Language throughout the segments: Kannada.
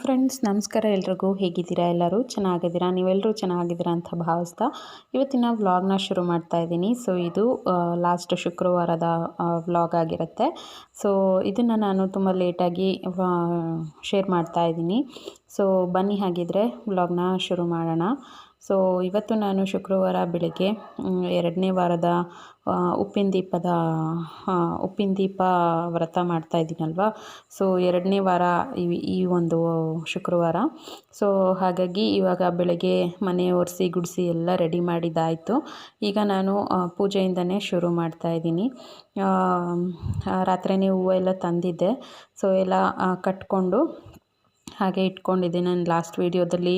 ಫ್ರೆಂಡ್ಸ್ ನಮಸ್ಕಾರ ಎಲ್ರಿಗೂ. ಹೇಗಿದ್ದೀರಾ ಎಲ್ಲರೂ? ಚೆನ್ನಾಗಿದ್ದೀರಾ? ನೀವೆಲ್ಲರೂ ಚೆನ್ನಾಗಿದ್ದೀರಾ ಅಂತ ಭಾವಿಸ್ತಾ ಇವತ್ತಿನ ವ್ಲಾಗ್ನ ಶುರು ಮಾಡ್ತಾ ಇದ್ದೀನಿ. ಸೊ ಇದು ಲಾಸ್ಟ್ ಶುಕ್ರವಾರದ ವ್ಲಾಗ್ ಆಗಿರುತ್ತೆ. ಸೊ ಇದನ್ನು ನಾನು ತುಂಬ ಲೇಟಾಗಿ ಶೇರ್ ಮಾಡ್ತಾ ಇದ್ದೀನಿ. ಸೊ ಬನ್ನಿ ಹಾಗಿದ್ರೆ ವ್ಲಾಗ್ನ ಶುರು ಮಾಡೋಣ. ಸೊ ಇವತ್ತು ನಾನು ಶುಕ್ರವಾರ ಬೆಳಗ್ಗೆ ಎರಡನೇ ವಾರದ ಉಪ್ಪಿನ ದೀಪದ ಉಪ್ಪಿನ ದೀಪ ವ್ರತ ಮಾಡ್ತಾ ಇದ್ದೀನಲ್ವ? ಸೊ ಎರಡನೇ ವಾರ ಈ ಈ ಒಂದು ಶುಕ್ರವಾರ. ಸೊ ಹಾಗಾಗಿ ಇವಾಗ ಬೆಳಗ್ಗೆ ಮನೆ ಒರೆಸಿ, ಗುಡಿಸಿ ಎಲ್ಲ ರೆಡಿ ಮಾಡಿದ್ದಾಯಿತು. ಈಗ ನಾನು ಪೂಜೆಯಿಂದನೇ ಶುರು ಮಾಡ್ತಾ ಇದ್ದೀನಿ. ರಾತ್ರಿನೇ ಹೂವು ಎಲ್ಲ ತಂದಿದ್ದೆ. ಸೊ ಎಲ್ಲ ಕಟ್ಕೊಂಡು ಹಾಗೆ ಇಟ್ಕೊಂಡಿದ್ದೀನಿ ನಾನು ಲಾಸ್ಟ್ ವೀಡಿಯೋದಲ್ಲಿ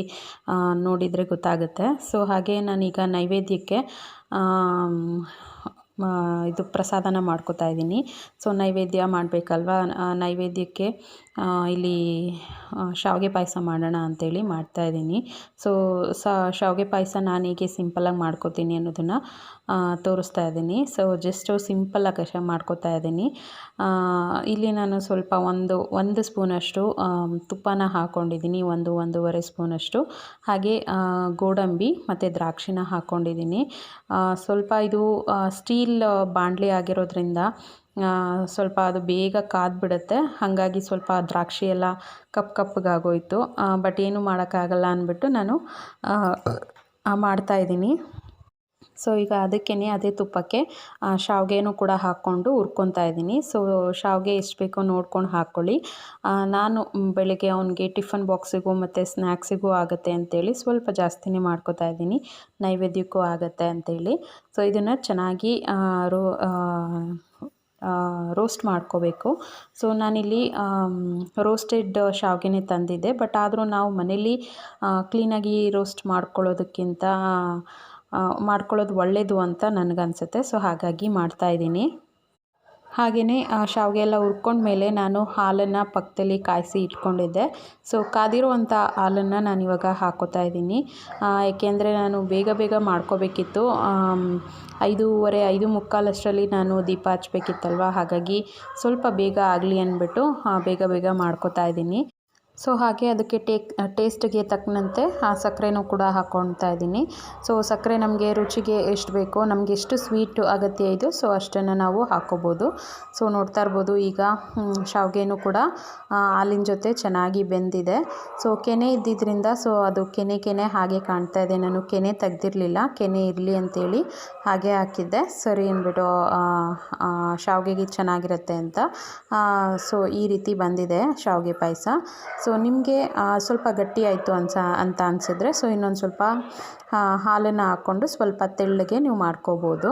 ನೋಡಿದರೆ ಗೊತ್ತಾಗುತ್ತೆ. ಸೊ ಹಾಗೆ ನಾನೀಗ ನೈವೇದ್ಯಕ್ಕೆ ಇದು ಪ್ರಸಾದನ ಮಾಡ್ಕೋತಾ ಇದ್ದೀನಿ. ಸೊ ನೈವೇದ್ಯ ಮಾಡಬೇಕಲ್ವಾ? ನೈವೇದ್ಯಕ್ಕೆ ಇಲ್ಲಿ ಶಾವಿಗೆ ಪಾಯಸ ಮಾಡೋಣ ಅಂಥೇಳಿ ಮಾಡ್ತಾಯಿದ್ದೀನಿ ಸೊ ಸ, ಶಾವಿಗೆ ಪಾಯಸ ನಾನು ಹೇಗೆ ಸಿಂಪಲ್ಲಾಗಿ ಮಾಡ್ಕೋತೀನಿ ಅನ್ನೋದನ್ನು ತೋರಿಸ್ತಾ ಇದ್ದೀನಿ. ಸೊ ಜಸ್ಟು ಸಿಂಪಲ್ಲಾಗಿ ಅಷ್ಟೇ ಮಾಡ್ಕೋತಾ ಇದ್ದೀನಿ. ಇಲ್ಲಿ ನಾನು ಸ್ವಲ್ಪ ಒಂದು ಒಂದು ಸ್ಪೂನಷ್ಟು ತುಪ್ಪನ ಹಾಕ್ಕೊಂಡಿದ್ದೀನಿ ಒಂದು, ಒಂದೂವರೆ ಸ್ಪೂನಷ್ಟು. ಹಾಗೆ ಗೋಡಂಬಿ ಮತ್ತು ದ್ರಾಕ್ಷಿನ ಹಾಕ್ಕೊಂಡಿದ್ದೀನಿ ಸ್ವಲ್ಪ ಇದು ಸ್ಟೀಲ್ ಬಾಂಡ್ಲಿ ಆಗಿರೋದ್ರಿಂದ ಸ್ವಲ್ಪ ಅದು ಬೇಗ ಕಾದ್ಬಿಡುತ್ತೆ. ಹಾಗಾಗಿ ಸ್ವಲ್ಪ ದ್ರಾಕ್ಷಿ ಎಲ್ಲ ಕಪ್ಪು ಕಪ್ಪಗಾಗೋಯಿತು ಬಟ್ ಏನು ಮಾಡೋಕ್ಕಾಗಲ್ಲ ಅಂದ್ಬಿಟ್ಟು ನಾನು ಮಾಡ್ತಾಯಿದ್ದೀನಿ ಸೊ ಈಗ ಅದಕ್ಕೇ ಅದೇ ತುಪ್ಪಕ್ಕೆ ಶಾವಿಗೆನೂ ಕೂಡ ಹಾಕ್ಕೊಂಡು ಹುರ್ಕೊತಾ ಇದ್ದೀನಿ. ಸೊ ಶಾವಿಗೆ ಎಷ್ಟು ಬೇಕೋ ನೋಡ್ಕೊಂಡು ಹಾಕ್ಕೊಳ್ಳಿ. ನಾನು ಬೆಳಗ್ಗೆ ಅವನಿಗೆ ಟಿಫನ್ ಬಾಕ್ಸಿಗೂ ಮತ್ತು ಸ್ನ್ಯಾಕ್ಸಿಗೂ ಆಗುತ್ತೆ ಅಂತೇಳಿ ಸ್ವಲ್ಪ ಜಾಸ್ತಿನೇ ಮಾಡ್ಕೋತಾ ಇದ್ದೀನಿ. ನೈವೇದ್ಯಕ್ಕೂ ಆಗುತ್ತೆ ಅಂತೇಳಿ. ಸೊ ಇದನ್ನು ಚೆನ್ನಾಗಿ ರೋ ರೋಸ್ಟ್ ಮಾಡ್ಕೋಬೇಕು. ಸೊ ನಾನಿಲ್ಲಿ ರೋಸ್ಟೆಡ್ ಶಾವಿಗೆನೇ ತಂದಿದ್ದೆ. ಬಟ್ ಆದರೂ ನಾವು ಮನೇಲಿ ಕ್ಲೀನಾಗಿ ರೋಸ್ಟ್ ಮಾಡ್ಕೊಳ್ಳೋದಕ್ಕಿಂತ ಮಾಡ್ಕೊಳ್ಳೋದು ಒಳ್ಳೆಯದು ಅಂತ ನನಗನ್ಸುತ್ತೆ. ಸೊ ಹಾಗಾಗಿ ಮಾಡ್ತಾಯಿದ್ದೀನಿ ಹಾಗೆಯೇ ಶಾವಿಗೆ ಎಲ್ಲ ಹುರ್ಕೊಂಡ್ಮೇಲೆ ನಾನು ಹಾಲನ್ನು ಪಕ್ಕದಲ್ಲಿ ಕಾಯಿಸಿ ಇಟ್ಕೊಂಡಿದ್ದೆ. ಸೊ, ಕಾದಿರುವಂಥ ಹಾಲನ್ನು ನಾನು ಇವಾಗ ಹಾಕೋತಾ ಇದ್ದೀನಿ. ಏಕೆಂದರೆ ನಾನು ಬೇಗ ಬೇಗ ಮಾಡ್ಕೋಬೇಕಿತ್ತು. ಐದೂವರೆ, ಐದು ಮುಕ್ಕಾಲಷ್ಟರಲ್ಲಿ ನಾನು ದೀಪ ಹಚ್ಬೇಕಿತ್ತಲ್ವ? ಹಾಗಾಗಿ ಸ್ವಲ್ಪ ಬೇಗ ಆಗಲಿ ಅಂದ್ಬಿಟ್ಟು ಬೇಗ ಬೇಗ ಮಾಡ್ಕೋತಾ ಇದ್ದೀನಿ. ಸೊ ಹಾಗೆ ಅದಕ್ಕೆ ಟೇಕ್ ಟೇಸ್ಟ್ಗೆ ತಕ್ಕಂತೆ ಆ ಸಕ್ಕರೆನೂ ಕೂಡ ಹಾಕ್ಕೊಳ್ತಾ ಇದ್ದೀನಿ. ಸೊ ಸಕ್ಕರೆ ನಮಗೆ ರುಚಿಗೆ ಎಷ್ಟು ಬೇಕೋ, ನಮಗೆ ಎಷ್ಟು ಸ್ವೀಟು ಅಗತ್ಯ ಇದು ಸೊ ಅಷ್ಟನ್ನು ನಾವು ಹಾಕ್ಕೋಬೋದು ಸೊ ನೋಡ್ತಾ ಇರ್ಬೋದು ಈಗ ಶಾವಿಗೆನೂ ಕೂಡ ಹಾಲಿನ ಜೊತೆ ಚೆನ್ನಾಗಿ ಬೆಂದಿದೆ. ಸೊ ಕೆನೆ ಇದ್ದಿದ್ದರಿಂದ ಸೊ ಅದು ಕೆನೆ ಕೆನೆ ಹಾಗೆ ಕಾಣ್ತಾ ಇದೆ. ನಾನು ಕೆನೆ ತೆಗ್ದಿರಲಿಲ್ಲ, ಕೆನೆ ಇರಲಿ ಅಂತೇಳಿ ಹಾಗೆ ಹಾಕಿದ್ದೆ. ಸರಿ ಅಂದ್ಬಿಟ್ಟು ಶಾವಿಗೆಗೆ ಚೆನ್ನಾಗಿರುತ್ತೆ ಅಂತ. ಸೊ ಈ ರೀತಿ ಬಂದಿದೆ ಶಾವಿಗೆ ಪಾಯಸ. ಸೊ ನಿಮಗೆ ಸ್ವಲ್ಪ ಗಟ್ಟಿ ಆಯಿತು ಅನ್ಸ, ಅಂತ ಅನಿಸಿದ್ರೆ ಸೊ ಇನ್ನೊಂದು ಸ್ವಲ್ಪ ಹಾಲನ್ನು ಹಾಕ್ಕೊಂಡು ಸ್ವಲ್ಪ ತೆಳ್ಳಗೆ ನೀವು ಮಾಡ್ಕೋಬೋದು.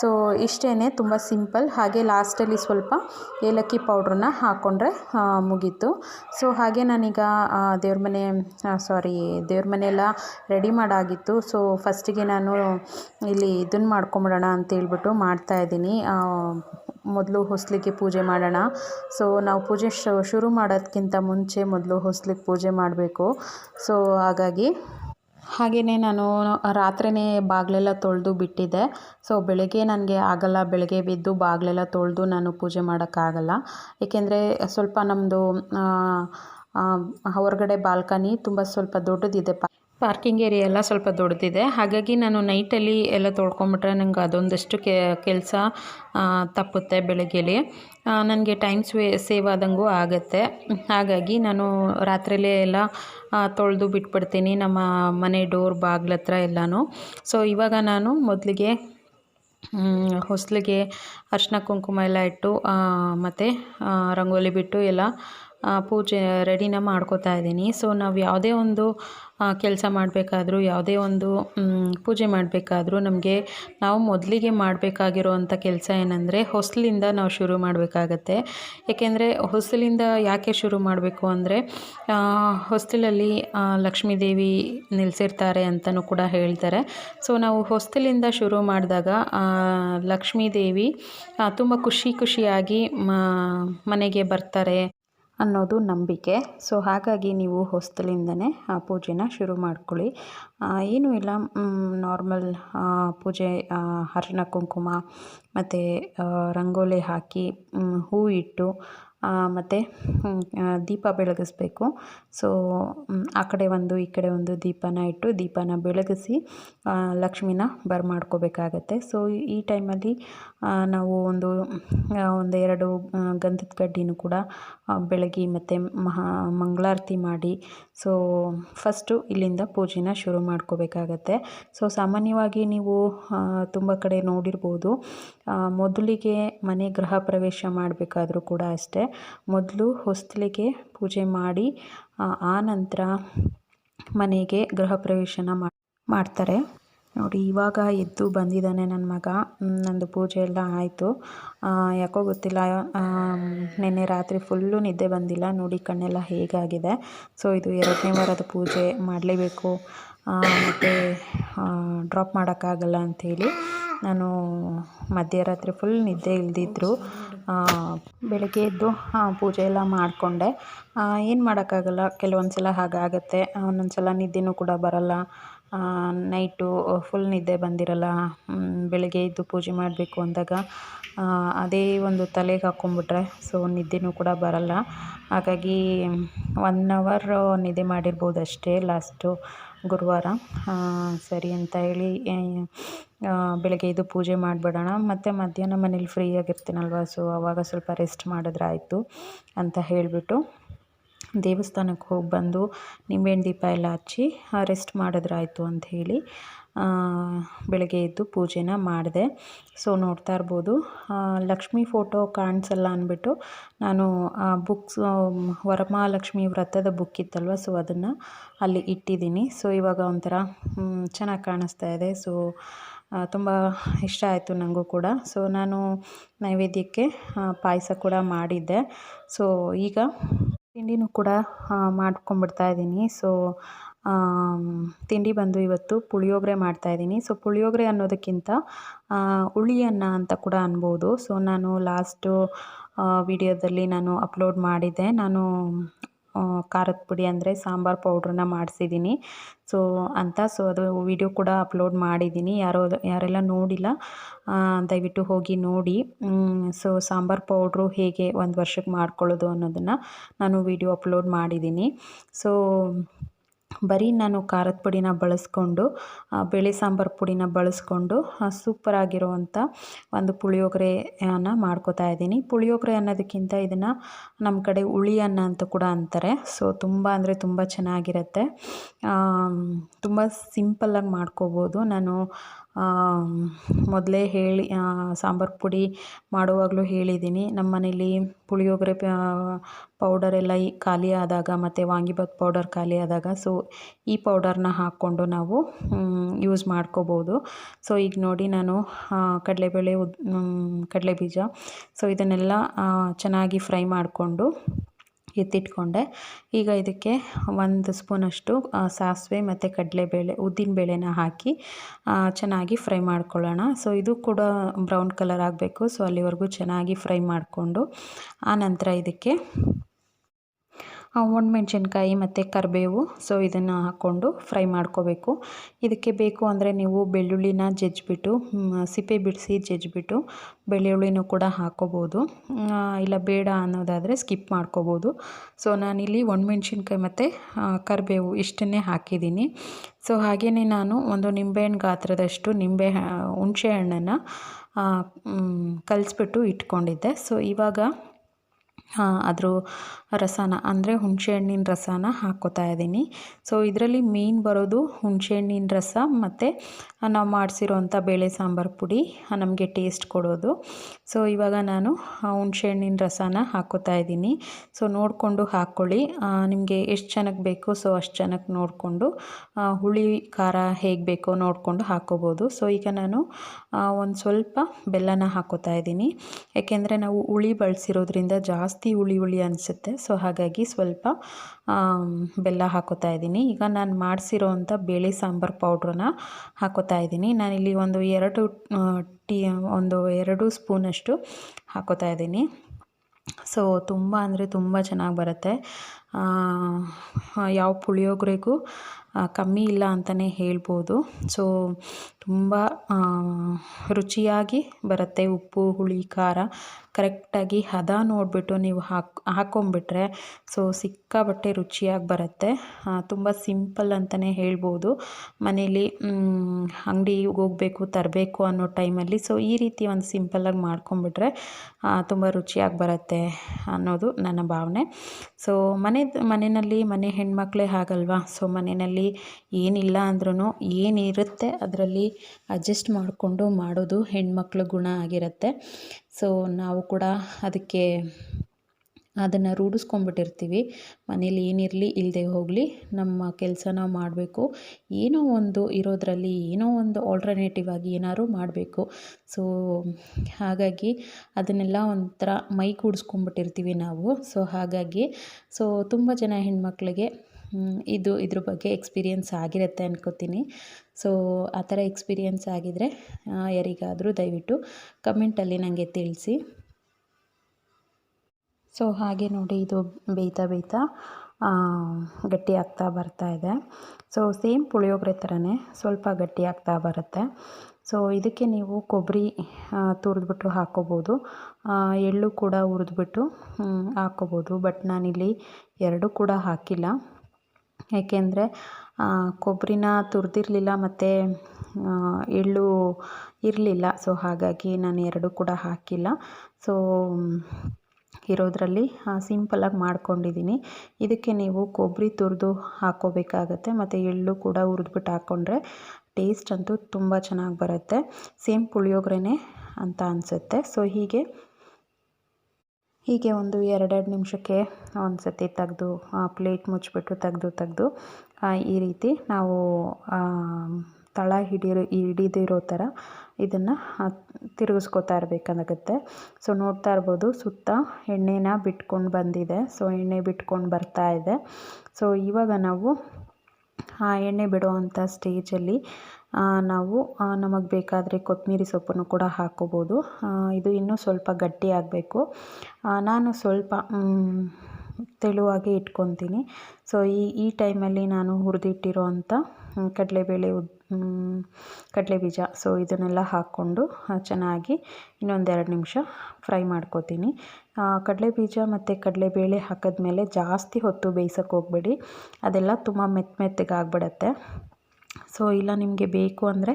ಸೊ ಇಷ್ಟೇ ತುಂಬ ಸಿಂಪಲ್. ಹಾಗೆ ಲಾಸ್ಟಲ್ಲಿ ಸ್ವಲ್ಪ ಏಲಕ್ಕಿ ಪೌಡ್ರನ್ನ ಹಾಕ್ಕೊಂಡ್ರೆ ಮುಗೀತು. ಸೊ ಹಾಗೆ ನಾನೀಗ ದೇವ್ರ ಮನೆ ಸಾರಿ ದೇವ್ರ ಮನೆಯೆಲ್ಲ ರೆಡಿ ಮಾಡಾಗಿತ್ತು. ಸೊ ಫಸ್ಟಿಗೆ ನಾನು ಇಲ್ಲಿ ಇದನ್ನು ಮಾಡ್ಕೊಂಬಿಡೋಣ ಅಂತ ಹೇಳ್ಬಿಟ್ಟು ಮಾಡ್ತಾಯಿದ್ದೀನಿ ಮೊದಲು ಹೊಸಲಿಗೆ ಪೂಜೆ ಮಾಡೋಣ. ಸೊ ನಾವು ಪೂಜೆ ಶುರು ಮಾಡೋದಕ್ಕಿಂತ ಮುಂಚೆ ಮೊದಲು ಹೊಸಲಿಗೆ ಪೂಜೆ ಮಾಡಬೇಕು. ಸೊ ಹಾಗಾಗಿ ಹಾಗೆಯೇ ನಾನು ರಾತ್ರಿನೇ ಬಾಗಿಲೆಲ್ಲ ತೊಳೆದು ಬಿಟ್ಟಿದ್ದೆ. ಸೊ ಬೆಳಗ್ಗೆ ನನಗೆ ಆಗಲ್ಲ, ಬೆಳಗ್ಗೆ ಬಿದ್ದು ಬಾಗಿಲೆಲ್ಲ ತೊಳೆದು ನಾನು ಪೂಜೆ ಮಾಡೋಕ್ಕಾಗಲ್ಲ. ಏಕೆಂದರೆ ಸ್ವಲ್ಪ ನಮ್ಮದು ಹೊರಗಡೆ ಬಾಲ್ಕನಿ ತುಂಬ ಸ್ವಲ್ಪ ದೊಡ್ಡದಿದೆ. ಪಾರ್ಕಿಂಗ್ ಏರಿಯಾ ಎಲ್ಲ ಸ್ವಲ್ಪ ದೊಡ್ಡದಿದೆ ಹಾಗಾಗಿ ನಾನು ನೈಟಲ್ಲಿ ಎಲ್ಲ ತೊಳ್ಕೊಂಬಿಟ್ರೆ ನಂಗೆ ಅದೊಂದಷ್ಟು ಕೆಲಸ ತಪ್ಪುತ್ತೆ ಬೆಳಗ್ಗೆಲಿ. ನನಗೆ ಟೈಮ್ ಸ್ವೇ, ಸೇವ್ ಆದಂಗೂ ಆಗುತ್ತೆ. ಹಾಗಾಗಿ ನಾನು ರಾತ್ರಿಯಲ್ಲೇ ಎಲ್ಲ ತೊಳೆದು ಬಿಟ್ಬಿಡ್ತೀನಿ ನಮ್ಮ ಮನೆ ಡೋರ್, ಬಾಗ್ಲ ಹತ್ರ ಎಲ್ಲನೂ. ಸೊ ಇವಾಗ ನಾನು ಮೊದಲಿಗೆ ಹೊಸ್ಲಿಗೆ ಅರ್ಶಿನ ಕುಂಕುಮ ಎಲ್ಲ ಇಟ್ಟು ಮತ್ತು ರಂಗೋಲಿ ಬಿಟ್ಟು ಎಲ್ಲ ಪೂಜೆ ರೆಡಿನ ಮಾಡ್ಕೋತಾ ಇದ್ದೀನಿ. ಸೊ ನಾವು ಯಾವುದೇ ಒಂದು ಕೆಲಸ ಮಾಡಬೇಕಾದ್ರೂ, ಯಾವುದೇ ಒಂದು ಪೂಜೆ ಮಾಡಬೇಕಾದ್ರೂ ನಮಗೆ ನಾವು ಮೊದಲಿಗೆ ಮಾಡಬೇಕಾಗಿರುವಂಥ ಕೆಲಸ ಏನಂದರೆ ಹೊಸಲಿಂದ ನಾವು ಶುರು ಮಾಡಬೇಕಾಗತ್ತೆ. ಏಕೆಂದರೆ ಹೊಸಲಿಂದ ಯಾಕೆ ಶುರು ಮಾಡಬೇಕು ಅಂದರೆ ಹೊಸ್ತಿಲಲ್ಲಿ ಲಕ್ಷ್ಮೀ ದೇವಿ ನಿಲ್ಲಿಸಿರ್ತಾರೆ ಅಂತಲೂ ಕೂಡ ಹೇಳ್ತಾರೆ. ಸೊ ನಾವು ಹೊಸ್ತಿಲಿಂದ ಶುರು ಮಾಡಿದಾಗ ಲಕ್ಷ್ಮೀ ದೇವಿ ತುಂಬ ಖುಷಿ ಖುಷಿಯಾಗಿ ಮನೆಗೆ ಬರ್ತಾರೆ. ಅನ್ನೋದು ನಂಬಿಕೆ. ಸೊ ಹಾಗಾಗಿ ನೀವು ಹೊಸ್ತಿಲಿಂದನೇ ಪೂಜೆನ ಶುರು ಮಾಡ್ಕೊಳ್ಳಿ. ಏನೂ ಇಲ್ಲ. ನಾರ್ಮಲ್ ಪೂಜೆ ಅರಿಶಿನ ಕುಂಕುಮ, ಮತ್ತು ರಂಗೋಲಿ ಹಾಕಿ ಹೂ ಇಟ್ಟು ಮತ್ತು ದೀಪ ಬೆಳಗಿಸ್ಬೇಕು. ಸೊ ಆ ಕಡೆ ಒಂದು, ಈ ಕಡೆ ಒಂದು ದೀಪನ ಇಟ್ಟು, ದೀಪನ ಬೆಳಗಿಸಿ ಲಕ್ಷ್ಮಿನ ಬರಮಾಡ್ಕೋಬೇಕಾಗತ್ತೆ ಸೊ ಈ ಟೈಮಲ್ಲಿ ನಾವು ಒಂದು ಒಂದು ಎರಡು ಗಂಧದ ಕಡ್ಡಿನೂ ಕೂಡ ಬೆಳಗ್ಗೆ ಮತ್ತು ಮಹಾ, ಮಂಗಳಾರತಿ ಮಾಡಿ ಸೊ ಫಸ್ಟು ಇಲ್ಲಿಂದ ಪೂಜೆನ ಶುರು ಮಾಡ್ಕೋಬೇಕಾಗತ್ತೆ. ಸೊ ಸಾಮಾನ್ಯವಾಗಿ ನೀವು ತುಂಬ ಕಡೆ ನೋಡಿರ್ಬೋದು ಮೊದಲಿಗೆ ಮನೆ ಗೃಹ ಪ್ರವೇಶ ಮಾಡಬೇಕಾದ್ರೂ ಕೂಡ ಅಷ್ಟೇ ಮೊದಲು ಹೊಸ್ತಿಲಿಗೆ ಪೂಜೆ ಮಾಡಿ, ಆ ನಂತರ ಮನೆಗೆ ಗೃಹ ಪ್ರವೇಶನ ಮಾಡ್ತಾರೆ. ನೋಡಿ, ಇವಾಗ ಎದ್ದು ಬಂದಿದ್ದಾನೆ ನನ್ನ ಮಗ. ನಂದು ಪೂಜೆ ಎಲ್ಲ ಆಯಿತು. ಯಾಕೋ ಗೊತ್ತಿಲ್ಲ. ನಿನ್ನೆ ರಾತ್ರಿ ಫುಲ್ಲು ನಿದ್ದೆ ಬಂದಿಲ್ಲ. ನೋಡಿ, ಕಣ್ಣೆಲ್ಲ ಹೇಗಾಗಿದೆ. ಸೊ, ಇದು ಎರಡನೇ ವಾರದ ಪೂಜೆ ಮಾಡಲೇಬೇಕು. ಮತ್ತು ಡ್ರಾಪ್ ಮಾಡೋಕ್ಕಾಗಲ್ಲ ಅಂಥೇಳಿ ನಾನು ಮಧ್ಯರಾತ್ರಿ ಫುಲ್ ನಿದ್ದೆ ಇಲ್ದಿದ್ರು ಬೆಳಗ್ಗೆ ಎದ್ದು ಪೂಜೆ ಎಲ್ಲ ಮಾಡಿಕೊಂಡೆ. ಏನು ಮಾಡೋಕ್ಕಾಗಲ್ಲ ಕೆಲವೊಂದು ಸಲ ಹಾಗಾಗತ್ತೆ ಒಂದೊಂದು ಸಲ ನಿದ್ದೆನೂ ಕೂಡ ಬರಲ್ಲ. ನೈಟು ಫುಲ್ ನಿದ್ದೆ ಬಂದಿರಲ್ಲ ಬೆಳಗ್ಗೆ ಎದ್ದು ಪೂಜೆ ಮಾಡಬೇಕು ಅಂದಾಗ ಅದೇ ಒಂದು ತಲೆಗೆ ಹಾಕ್ಕೊಂಬಿಟ್ರೆ ಸೊ ನಿದ್ದೆನೂ ಕೂಡ ಬರಲ್ಲ. ಹಾಗಾಗಿ ಒನ್ ಅವರ್ ನಿದ್ದೆ ಮಾಡಿರ್ಬೋದು ಅಷ್ಟೇ ಲಾಸ್ಟು ಗುರುವಾರ. ಸರಿ ಅಂತ ಹೇಳಿ ಬೆಳಗ್ಗೆ ಇದು ಪೂಜೆ ಮಾಡಿಬಿಡೋಣ. ಮತ್ತು ಮಧ್ಯಾಹ್ನ ಮನೇಲಿ ಫ್ರೀಯಾಗಿರ್ತೀನಲ್ವ ಸೊ ಆವಾಗ ಸ್ವಲ್ಪ ರೆಸ್ಟ್ ಮಾಡಿದ್ರೆ ಆಯಿತು ಅಂತ ಹೇಳಿಬಿಟ್ಟು ದೇವಸ್ಥಾನಕ್ಕೆ ಹೋಗಿ ಬಂದು ನಿಂಬೆಹಣ್ಣು ದೀಪ ಎಲ್ಲ ಹಚ್ಚಿ ರೆಸ್ಟ್ ಮಾಡಿದ್ರಾಯ್ತು ಅಂತ ಹೇಳಿ ಬೆಳಗ್ಗೆ ಎದ್ದು ಪೂಜೆನ ಮಾಡಿದೆ. ಸೊ ನೋಡ್ತಾ ಇರ್ಬೋದು. ಲಕ್ಷ್ಮಿ ಫೋಟೋ ಕಾಣಿಸಲ್ಲ ಅಂದ್ಬಿಟ್ಟು ನಾನು ಆ ಬುಕ್ಸ್ ವರಮಹಾಲಕ್ಷ್ಮಿ ವ್ರತದ ಬುಕ್ ಇತ್ತಲ್ವ ಸೊ ಅದನ್ನು ಅಲ್ಲಿ ಇಟ್ಟಿದ್ದೀನಿ. ಸೊ ಇವಾಗ ಒಂಥರ ಚೆನ್ನಾಗಿ ಕಾಣಿಸ್ತಾ ಇದೆ. ಸೊ ತುಂಬ ಇಷ್ಟ ಆಯಿತು ನನಗೂ ಕೂಡ. ಸೊ ನಾನು ನೈವೇದ್ಯಕ್ಕೆ ಪಾಯಸ ಕೂಡ ಮಾಡಿದ್ದೆ. ಸೊ ಈಗ ತಿಂಡಿನೂ ಕೂಡ ಮಾಡ್ಕೊಂಬಿಡ್ತಾ ಇದ್ದೀನಿ. ಸೊ ತಿಂಡಿ ಬಂದು ಇವತ್ತು ಪುಳಿಯೋಗರೆ ಮಾಡ್ತಾಯಿದ್ದೀನಿ ಸೊ ಪುಳಿಯೋಗರೆ ಅನ್ನೋದಕ್ಕಿಂತ ಹುಳಿ ಅನ್ನ ಅಂತ ಕೂಡ ಅನ್ಬೋದು. ಸೊ ನಾನು ಲಾಸ್ಟು ವಿಡಿಯೋದಲ್ಲಿ ನಾನು ಅಪ್ಲೋಡ್ ಮಾಡಿದ್ದೆ. ನಾನು ಖಾರದ ಪುಡಿ ಅಂದರೆ ಸಾಂಬಾರು ಪೌಡ್ರನ್ನ ಮಾಡಿಸಿದ್ದೀನಿ. ಸೊ ಅಂತ ಸೊ ಅದು ವಿಡಿಯೋ ಕೂಡ ಅಪ್ಲೋಡ್ ಮಾಡಿದ್ದೀನಿ. ಯಾರೋ, ಯಾರೆಲ್ಲ ನೋಡಿಲ್ಲ ದಯವಿಟ್ಟು ಹೋಗಿ ನೋಡಿ. ಸೊ ಸಾಂಬಾರು ಪೌಡ್ರು ಹೇಗೆ ಒಂದು ವರ್ಷಕ್ಕೆ ಮಾಡ್ಕೊಳ್ಳೋದು ಅನ್ನೋದನ್ನು ನಾನು ವಿಡಿಯೋ ಅಪ್ಲೋಡ್ ಮಾಡಿದ್ದೀನಿ. ಸೊ ಬರೀ ನಾನು ಖಾರದ ಪುಡಿನ ಬಳಸ್ಕೊಂಡು ಬೇಳೆ ಸಾಂಬಾರು ಪುಡಿನ ಬಳಸ್ಕೊಂಡು ಸೂಪರಾಗಿರುವಂಥ ಒಂದು ಪುಳಿಯೋಗರೆಯನ್ನು ಮಾಡ್ಕೋತಾ ಇದ್ದೀನಿ. ಪುಳಿಯೋಗರೆ ಅನ್ನೋದಕ್ಕಿಂತ ಇದನ್ನು ನಮ್ಮ ಕಡೆ ಹುಳಿ ಅನ್ನ ಅಂತ ಕೂಡ ಅಂತಾರೆ. ಸೊ ತುಂಬ ಅಂದರೆ ತುಂಬ ಚೆನ್ನಾಗಿರುತ್ತೆ. ತುಂಬ ಸಿಂಪಲ್ಲಾಗಿ ಮಾಡ್ಕೋಬೋದು. ನಾನು ಮೊದಲೇ ಹೇಳಿ ಸಾಂಬಾರು ಪುಡಿ ಮಾಡುವಾಗಲೂ ಹೇಳಿದ್ದೀನಿ. ನಮ್ಮ ಮನೇಲಿ ಪುಳಿಯೋಗರೆ ಪೌಡರೆಲ್ಲ ಈ ಖಾಲಿ ಆದಾಗ ಮತ್ತು ವಾಂಗಿಬಾತ್ ಪೌಡರ್ ಖಾಲಿ ಆದಾಗ ಸೊ ಈ ಪೌಡರನ್ನ ಹಾಕ್ಕೊಂಡು ನಾವು ಯೂಸ್ ಮಾಡ್ಕೋಬೋದು. ಸೊ ಈಗ ನೋಡಿ ನಾನು ಕಡಲೆಬೇಳೆ ಉದ್ ಕಡಲೆಬೀಜ. ಸೊ ಇದನ್ನೆಲ್ಲ ಚೆನ್ನಾಗಿ ಫ್ರೈ ಮಾಡಿಕೊಂಡು ಎತ್ತಿಟ್ಕೊಂಡೆ. ಈಗ ಇದಕ್ಕೆ ಒಂದು ಸ್ಪೂನಷ್ಟು ಸಾಸಿವೆ ಮತ್ತು ಕಡಲೆಬೇಳೆ ಉದ್ದಿನಬೇಳೆನ ಹಾಕಿ ಚೆನ್ನಾಗಿ ಫ್ರೈ ಮಾಡ್ಕೊಳ್ಳೋಣ. ಸೊ, ಇದು ಕೂಡ ಬ್ರೌನ್ ಕಲರ್ ಆಗಬೇಕು. ಸೊ, ಅಲ್ಲಿವರೆಗೂ ಚೆನ್ನಾಗಿ ಫ್ರೈ ಮಾಡಿಕೊಂಡು ಆನಂತರ ಇದಕ್ಕೆ ಒಣಮೆಣ್ಸಿನ್ಕಾಯಿ ಮತ್ತು ಕರಿಬೇವು. ಸೊ ಇದನ್ನು ಹಾಕ್ಕೊಂಡು ಫ್ರೈ ಮಾಡ್ಕೋಬೇಕು. ಇದಕ್ಕೆ ಬೇಕು ಅಂದರೆ ನೀವು ಬೆಳ್ಳುಳ್ಳಿನ ಜಜ್ಜಿಬಿಟ್ಟು ಸಿಪ್ಪೆ ಬಿಡಿಸಿ ಜಜ್ಜಿಬಿಟ್ಟು ಬೆಳ್ಳುಳ್ಳಿನೂ ಕೂಡ ಹಾಕ್ಕೋಬೋದು ಇಲ್ಲ ಬೇಡ ಅನ್ನೋದಾದರೆ ಸ್ಕಿಪ್ ಮಾಡ್ಕೋಬೋದು. ಸೊ ನಾನಿಲ್ಲಿ ಒಣಮೆಣ್ಸಿನ್ಕಾಯಿ ಮತ್ತು ಕರಿಬೇವು ಇಷ್ಟನ್ನೇ ಹಾಕಿದ್ದೀನಿ. ಸೊ ಹಾಗೆಯೇ ನಾನು ಒಂದು ನಿಂಬೆಹಣ್ಣು ಗಾತ್ರದಷ್ಟು ನಿಂಬೆ ಹುಣಸೆ ಹಣ್ಣನ್ನು ಕಲಿಸ್ಬಿಟ್ಟು ಇಟ್ಕೊಂಡಿದ್ದೆ. ಸೊ ಇವಾಗ ಅದ್ರ ರಸನ, ಅಂದರೆ ಹುಣಸೆಹಣ್ಣಿನ ರಸನ ಹಾಕ್ಕೋತಾ ಇದ್ದೀನಿ. ಸೊ ಇದರಲ್ಲಿ ಮೇಯ್ನ್ ಬರೋದು ಹುಣಸೆಹಣ್ಣಿನ ರಸ ಮತ್ತು ನಾವು ಮಾಡಿಸಿರೋಂಥ ಬೇಳೆ ಸಾಂಬಾರು ಪುಡಿ, ನಮಗೆ ಟೇಸ್ಟ್ ಕೊಡೋದು. ಸೊ ಇವಾಗ ನಾನು ಹುಣಸೆಹಣ್ಣಿನ ರಸನ ಹಾಕ್ಕೋತಾ ಇದ್ದೀನಿ. ಸೊ ನೋಡಿಕೊಂಡು ಹಾಕ್ಕೊಳ್ಳಿ ನಿಮಗೆ ಎಷ್ಟು ಜನಕ್ಕೆ ಬೇಕು ಸೊ ಅಷ್ಟು ಜನಕ್ಕೆ ನೋಡಿಕೊಂಡು ಹುಳಿ, ಖಾರ ಹೇಗೆ ಬೇಕೋ ನೋಡಿಕೊಂಡು ಹಾಕ್ಕೋಬೋದು ಸೊ ಈಗ ನಾನು ಒಂದು ಸ್ವಲ್ಪ ಬೆಲ್ಲನ ಹಾಕ್ಕೋತಾ ಇದ್ದೀನಿ. ಯಾಕೆಂದರೆ ನಾವು ಹುಳಿ ಬಳಸಿರೋದ್ರಿಂದ ಜಾಸ್ತಿ ಹುಳಿ ಹುಳಿ ಅನಿಸುತ್ತೆ. ಸೊ ಹಾಗಾಗಿ ಸ್ವಲ್ಪ ಬೆಲ್ಲ ಹಾಕೋತಾ ಇದ್ದೀನಿ. ಈಗ ನಾನು ಮಾಡಿಸಿರೋ ಅಂಥ ಬೇಳೆ ಸಾಂಬಾರು ಪೌಡ್ರನ್ನ ಹಾಕೋತಾ ಇದ್ದೀನಿ. ನಾನಿಲ್ಲಿ ಒಂದು ಎರಡು ಟೀ, ಒಂದು ಎರಡು ಸ್ಪೂನಷ್ಟು ಹಾಕೋತಾ ಇದ್ದೀನಿ. ಸೊ ತುಂಬ ಅಂದರೆ ತುಂಬ ಚೆನ್ನಾಗಿ ಬರುತ್ತೆ. ಯಾವ ಪುಳಿಯೋಗರೆಗೂ ಕಮ್ಮಿ ಇಲ್ಲ ಅಂತಲೇ ಹೇಳ್ಬೋದು. ಸೊ ತುಂಬ ರುಚಿಯಾಗಿ ಬರುತ್ತೆ ಉಪ್ಪು, ಹುಳಿ, ಖಾರ. ಕರೆಕ್ಟಾಗಿ ಹದ ನೋಡಿಬಿಟ್ಟು ನೀವು ಹಾಕಿ ಹಾಕ್ಕೊಂಬಿಟ್ರೆ ಸೊ ಸಿಕ್ಕಾಪಟ್ಟೆ ರುಚಿಯಾಗಿ ಬರುತ್ತೆ. ತುಂಬ ಸಿಂಪಲ್ ಅಂತಲೇ ಹೇಳ್ಬೋದು. ಮನೇಲಿ ಅಂಗಡಿಗೆ ಹೋಗಬೇಕು, ತರಬೇಕು ಅನ್ನೋ ಟೈಮಲ್ಲಿ ಸೊ ಈ ರೀತಿ ಒಂದು ಸಿಂಪಲ್ಲಾಗಿ ಮಾಡ್ಕೊಂಬಿಟ್ರೆ ತುಂಬ ರುಚಿಯಾಗಿ ಬರುತ್ತೆ ಅನ್ನೋದು ನನ್ನ ಭಾವನೆ. ಸೊ ಮನೆ ಮನೆಯಲ್ಲಿ, ಮನೆ ಹೆಣ್ಮಕ್ಳೇ ಆಗಲ್ವಾ ಸೊ ಮನೆಯಲ್ಲಿ ಏನಿಲ್ಲ ಅಂದ್ರೂ ಏನಿರುತ್ತೆ ಅದರಲ್ಲಿ ಅಡ್ಜಸ್ಟ್ ಮಾಡಿಕೊಂಡು ಮಾಡೋದು ಹೆಣ್ಮಕ್ಳ ಗುಣ ಆಗಿರುತ್ತೆ. ಸೊ ನಾವು ಕೂಡ ಅದಕ್ಕೆ ಅದನ್ನು ರೂಢಿಸ್ಕೊಂಡ್ಬಿಟ್ಟಿರ್ತೀವಿ. ಮನೇಲಿ ಏನಿರಲಿ ಇಲ್ಲದೆ ಹೋಗಲಿ, ನಮ್ಮ ಕೆಲಸ ನಾವು ಮಾಡಬೇಕು. ಏನೋ ಒಂದು ಇರೋದರಲ್ಲಿ ಏನೋ ಒಂದು ಆಲ್ಟರ್ನೇಟಿವ್ ಆಗಿ ಏನಾದ್ರು ಮಾಡಬೇಕು. ಸೊ ಹಾಗಾಗಿ ಅದನ್ನೆಲ್ಲ ಒಂಥರ ಮೈ ಕೂಡಿಸ್ಕೊಂಡ್ಬಿಟ್ಟಿರ್ತೀವಿ ನಾವು. ಸೊ ಹಾಗಾಗಿ ಸೊ ತುಂಬ ಜನ ಹೆಣ್ಮಕ್ಳಿಗೆ ಇದು ಇದ್ರ ಬಗ್ಗೆ ಎಕ್ಸ್ಪೀರಿಯೆನ್ಸ್ ಆಗಿರುತ್ತೆ ಅನ್ಕೋತೀನಿ. ಸೊ ಆ ಥರ ಎಕ್ಸ್ಪೀರಿಯೆನ್ಸ್ ಆಗಿದ್ದರೆ ಯಾರಿಗಾದರೂ ದಯವಿಟ್ಟು ಕಮೆಂಟಲ್ಲಿ ನನಗೆ ತಿಳಿಸಿ. ಸೊ ಹಾಗೆ ನೋಡಿ ಇದು ಬೇಯ್ತಾ ಬೇಯ್ತಾ ಗಟ್ಟಿ ಆಗ್ತಾ ಬರ್ತಾ ಇದೆ. ಸೊ ಸೇಮ್ ಪುಳಿಯೋಗರೆ ಥರನೇ ಸ್ವಲ್ಪ ಗಟ್ಟಿ ಆಗ್ತಾ ಬರುತ್ತೆ. ಸೊ ಇದಕ್ಕೆ ನೀವು ಕೊಬ್ಬರಿ ತುರಿದ್ಬಿಟ್ಟು ಹಾಕೋಬೋದು. ಎಳ್ಳು ಕೂಡ ಹುರಿದ್ಬಿಟ್ಟು ಹಾಕೋಬೋದು. ಬಟ್ ನಾನಿಲ್ಲಿ ಎರಡೂ ಕೂಡ ಹಾಕಿಲ್ಲ. ಏಕೆಂದರೆ ಕೊಬ್ಬರಿನ ತುರಿದಿರ್ಲಿಲ್ಲ ಮತ್ತು ಎಳ್ಳು ಇರಲಿಲ್ಲ. ಸೊ, ಹಾಗಾಗಿ ನಾನು ಎರಡೂ ಕೂಡ ಹಾಕಿಲ್ಲ. ಸೊ, ಇರೋದರಲ್ಲಿ ಸಿಂಪಲ್ಲಾಗಿ ಮಾಡ್ಕೊಂಡಿದ್ದೀನಿ ಇದಕ್ಕೆ ನೀವು ಕೊಬ್ಬರಿ ತುರಿದು ಹಾಕ್ಕೋಬೇಕಾಗತ್ತೆ ಮತ್ತು ಎಳ್ಳು ಕೂಡ ಹುರಿದ್ಬಿಟ್ಟು ಹಾಕ್ಕೊಂಡ್ರೆ ಟೇಸ್ಟ್ ಅಂತೂ ತುಂಬ ಚೆನ್ನಾಗಿ ಬರುತ್ತೆ. ಸೇಮ್ ಪುಳಿಯೋಗರೆನೇ ಅಂತ ಅನಿಸುತ್ತೆ. ಸೊ, ಹೀಗೆ ಹೀಗೆ ಒಂದು ಎರಡೆರಡು ನಿಮಿಷಕ್ಕೆ ಒಂದು ಸತಿ ತೆಗ್ದು ಪ್ಲೇಟ್ ಮುಚ್ಚಿಬಿಟ್ಟು ತೆಗ್ದು, ತೆಗೆದು ಈ ರೀತಿ ನಾವು ತಳ ಹಿಡಿರೋ ಹಿಡಿದಿರೋ ಥರ ಇದನ್ನು ತಿರುಗಿಸ್ಕೊತಾ ಇರಬೇಕಾಗುತ್ತೆ. ಸೊ, ನೋಡ್ತಾ ಇರ್ಬೋದು, ಸುತ್ತ ಎಣ್ಣೆನ ಬಿಟ್ಕೊಂಡು ಬಂದಿದೆ. ಸೊ, ಎಣ್ಣೆ ಬಿಟ್ಕೊಂಡು ಬರ್ತಾ ಇದೆ. ಸೊ, ಇವಾಗ ನಾವು ಎಣ್ಣೆ ಬಿಡುವಂಥ ಸ್ಟೇಜಲ್ಲಿ ನಾವು ನಮಗೆ ಬೇಕಾದರೆ ಕೊತ್ತಂಬರಿ ಸೊಪ್ಪನ್ನು ಕೂಡ ಹಾಕ್ಕೋಬೋದು ಇದು ಇನ್ನೂ ಸ್ವಲ್ಪ ಗಟ್ಟಿ ಆಗಬೇಕು. ನಾನು ಸ್ವಲ್ಪ ತೆಳುವಾಗಿ ಇಟ್ಕೊತೀನಿ. ಸೊ ಈ ಈ ಟೈಮಲ್ಲಿ ನಾನು ಹುರಿದಿಟ್ಟಿರೋ ಅಂಥ ಕಡಲೆಬೇಳೆ ಉದ್ ಕಡಲೆ ಬೀಜ. ಸೊ ಇದನ್ನೆಲ್ಲ ಹಾಕ್ಕೊಂಡು ಚೆನ್ನಾಗಿ ಇನ್ನೊಂದೆರಡು ನಿಮಿಷ ಫ್ರೈ ಮಾಡ್ಕೋತೀನಿ. ಕಡಲೆ ಬೀಜ ಮತ್ತು ಕಡಲೆಬೇಳೆ ಹಾಕಿದ್ಮೇಲೆ ಜಾಸ್ತಿ ಹೊತ್ತು ಬೇಯ್ಸೋಕ್ಕೆ ಹೋಗಬೇಡಿ. ಅದೆಲ್ಲ ತುಂಬ ಮೆತ್ತ ಮೆತ್ತಗೆ ಆಗಿಬಿಡತ್ತೆ. ಸೊ ಇಲ್ಲ ನಿಮಗೆ ಬೇಕು ಅಂದರೆ,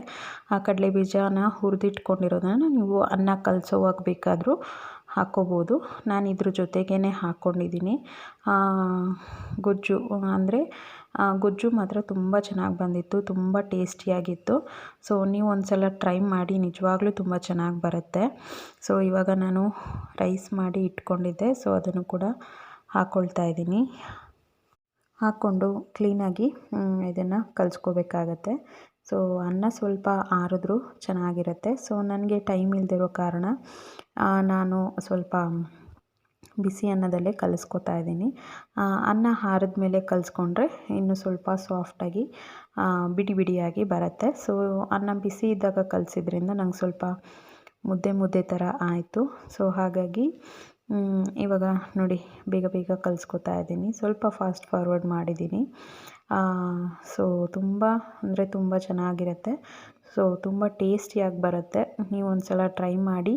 ಆ, ಕಡಲೆ ಬೀಜನ ಹುರಿದಿಟ್ಕೊಂಡಿರೋದನ್ನು ನೀವು ಅನ್ನ ಕಲಸೋವಾಗ ಬೇಕಾದರೂ ಹಾಕ್ಕೋಬೋದು ನಾನು ಇದ್ರ ಜೊತೆಗೇ ಹಾಕ್ಕೊಂಡಿದ್ದೀನಿ ಗೊಜ್ಜು ಅಂದರೆ ಗೊಜ್ಜು ಮಾತ್ರ ತುಂಬ ಚೆನ್ನಾಗಿ ಬಂದಿತ್ತು, ತುಂಬ ಟೇಸ್ಟಿಯಾಗಿತ್ತು. ಸೊ ನೀವು ಒಂದು ಸಲ ಟ್ರೈ ಮಾಡಿ, ನಿಜವಾಗ್ಲೂ ತುಂಬ ಚೆನ್ನಾಗಿ ಬರುತ್ತೆ. ಸೊ ಇವಾಗ ನಾನು ರೈಸ್ ಮಾಡಿ ಇಟ್ಕೊಂಡಿದ್ದೆ. ಸೊ ಅದನ್ನು ಕೂಡ ಹಾಕ್ಕೊಳ್ತಾ ಇದ್ದೀನಿ. ಹಾಕ್ಕೊಂಡು ಕ್ಲೀನಾಗಿ ಇದನ್ನು ಕಲಿಸ್ಕೋಬೇಕಾಗತ್ತೆ. ಸೊ ಅನ್ನ ಸ್ವಲ್ಪ ಆರಿದ್ರೂ ಚೆನ್ನಾಗಿರುತ್ತೆ. ಸೊ ನನಗೆ ಟೈಮ್ ಇಲ್ಲದಿರೋ ಕಾರಣ ನಾನು ಸ್ವಲ್ಪ ಬಿಸಿ ಅನ್ನದಲ್ಲೇ ಕಲಿಸ್ಕೊತಾ ಇದ್ದೀನಿ. ಅನ್ನ ಹಾರಿದ ಮೇಲೆ ಕಲಿಸ್ಕೊಂಡ್ರೆ ಇನ್ನು ಸ್ವಲ್ಪ ಸಾಫ್ಟಾಗಿ ಬಿಡಿ ಬಿಡಿಯಾಗಿ ಬರುತ್ತೆ. ಸೊ ಅನ್ನ ಬಿಸಿ ಇದ್ದಾಗ ಕಲಿಸಿದ್ರಿಂದ ನಂಗೆ ಸ್ವಲ್ಪ ಮುದ್ದೆ ಮುದ್ದೆ ಥರ ಆಯಿತು. ಸೊ ಹಾಗಾಗಿ ಇವಾಗ ನೋಡಿ, ಬೇಗ ಬೇಗ ಕಲಿಸ್ಕೊತಾ ಇದ್ದೀನಿ. ಸ್ವಲ್ಪ ಫಾಸ್ಟ್ ಫಾರ್ವರ್ಡ್ ಮಾಡಿದ್ದೀನಿ. ಸೊ ತುಂಬ, ಅಂದರೆ ತುಂಬ ಚೆನ್ನಾಗಿರುತ್ತೆ. ಸೊ, ತುಂಬ ಟೇಸ್ಟಿಯಾಗಿ ಬರುತ್ತೆ. ನೀವು ಒಂದು ಸಲ ಟ್ರೈ ಮಾಡಿ.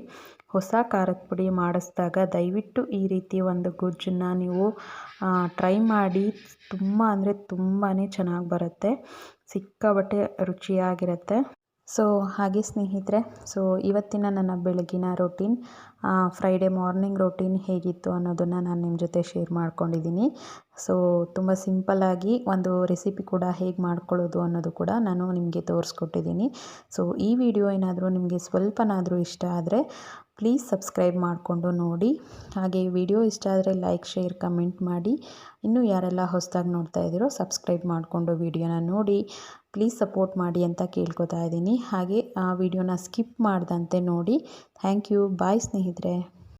ಹೊಸ ಖಾರದ ಪುಡಿ ಮಾಡಿಸಿದಾಗ ದಯವಿಟ್ಟು ಈ ರೀತಿ ಒಂದು ಗೊಜ್ಜನ್ನು ನೀವು ಟ್ರೈ ಮಾಡಿ. ತುಂಬ ಅಂದರೆ ತುಂಬಾ ಚೆನ್ನಾಗಿ ಬರುತ್ತೆ. ಸಿಕ್ಕಾಪಟ್ಟೆ ರುಚಿಯಾಗಿರುತ್ತೆ. ಸೊ ಹಾಗೆ ಸ್ನೇಹಿತರೆ, ಸೊ ಇವತ್ತಿನ ನನ್ನ ಬೆಳಗಿನ ರೊಟೀನ್ ಫ್ರೈಡೇ ಮಾರ್ನಿಂಗ್ ರೊಟೀನ್ ಹೇಗಿತ್ತು ಅನ್ನೋದನ್ನು ನಾನು ನಿಮ್ಮ ಜೊತೆ ಶೇರ್ ಮಾಡ್ಕೊಂಡಿದ್ದೀನಿ ಸೊ ತುಂಬ ಸಿಂಪಲ್ಲಾಗಿ ಒಂದು ರೆಸಿಪಿ ಕೂಡ ಹೇಗೆ ಮಾಡ್ಕೊಳ್ಳೋದು ಅನ್ನೋದು ಕೂಡ ನಾನು ನಿಮಗೆ ತೋರಿಸ್ಕೊಟ್ಟಿದ್ದೀನಿ ಸೊ ಈ ವಿಡಿಯೋ ಏನಾದರೂ ನಿಮಗೆ ಸ್ವಲ್ಪನಾದರೂ ಇಷ್ಟ ಆದರೆ ಪ್ಲೀಸ್ ಸಬ್ಸ್ಕ್ರೈಬ್ ಮಾಡಿಕೊಂಡು ನೋಡಿ. ಹಾಗೆ ವಿಡಿಯೋ ಇಷ್ಟ ಆದರೆ ಲೈಕ್ ಶೇರ್ ಕಮೆಂಟ್ ಮಾಡಿ. ಇನ್ನೂ ಯಾರೆಲ್ಲ ಹೊಸದಾಗಿ ನೋಡ್ತಾ ಇದ್ದೀರೋ ಸಬ್ಸ್ಕ್ರೈಬ್ ಮಾಡಿಕೊಂಡು ವಿಡಿಯೋನ ನೋಡಿ. ಪ್ಲೀಸ್ ಸಪೋರ್ಟ್ ಮಾಡಿ ಅಂತ ಕೇಳ್ಕೊತಾ ಇದ್ದೀನಿ. ಹಾಗೆ ಆ ವಿಡಿಯೋನ ಸ್ಕಿಪ್ ಮಾಡ್ದಂತೆ ನೋಡಿ. ಥ್ಯಾಂಕ್ ಯು ಬಾಯ್ ಸ್ನೇಹಿತರೆ.